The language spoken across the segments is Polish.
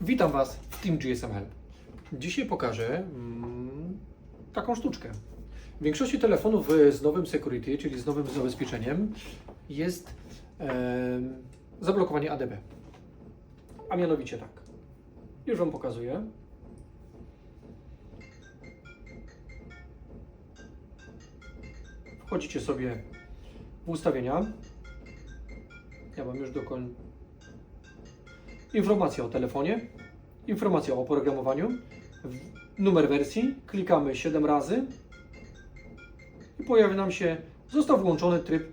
Witam Was w Team GSM Help. Dzisiaj pokażę mm, taką sztuczkę. W większości telefonów y, z nowym security, czyli z nowym zabezpieczeniem, jest em, zablokowanie ADB. A mianowicie tak. Już Wam pokazuję. Wchodzicie sobie w ustawienia. Ja mam już dokon... Informacja o telefonie, informacja o oprogramowaniu, numer wersji, klikamy 7 razy i pojawia nam się, został włączony tryb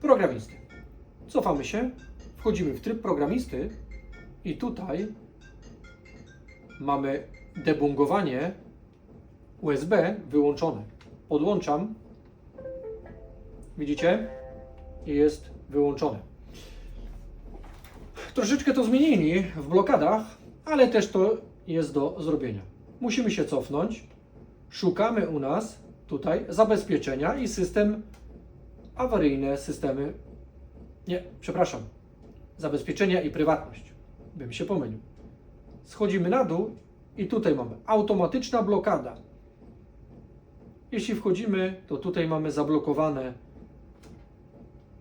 programisty. Cofamy się, wchodzimy w tryb programisty i tutaj mamy debungowanie USB wyłączone. Podłączam, widzicie, jest wyłączone. Troszeczkę to zmienili w blokadach, ale też to jest do zrobienia. Musimy się cofnąć. Szukamy u nas tutaj zabezpieczenia i system awaryjne, systemy. Nie, przepraszam. Zabezpieczenia i prywatność. Bym się pomylił. Schodzimy na dół i tutaj mamy automatyczna blokada. Jeśli wchodzimy, to tutaj mamy zablokowane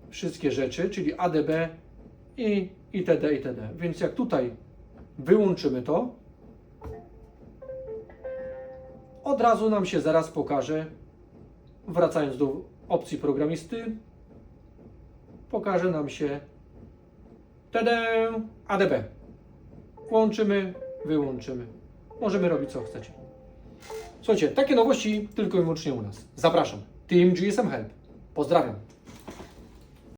wszystkie rzeczy, czyli ADB i itd. itd. Więc jak tutaj wyłączymy to, od razu nam się zaraz pokaże, wracając do opcji programisty, pokaże nam się TD ADB. Włączymy, wyłączymy. Możemy robić co chcecie. Słuchajcie, takie nowości tylko i wyłącznie u nas. Zapraszam. Team GSM Help. Pozdrawiam.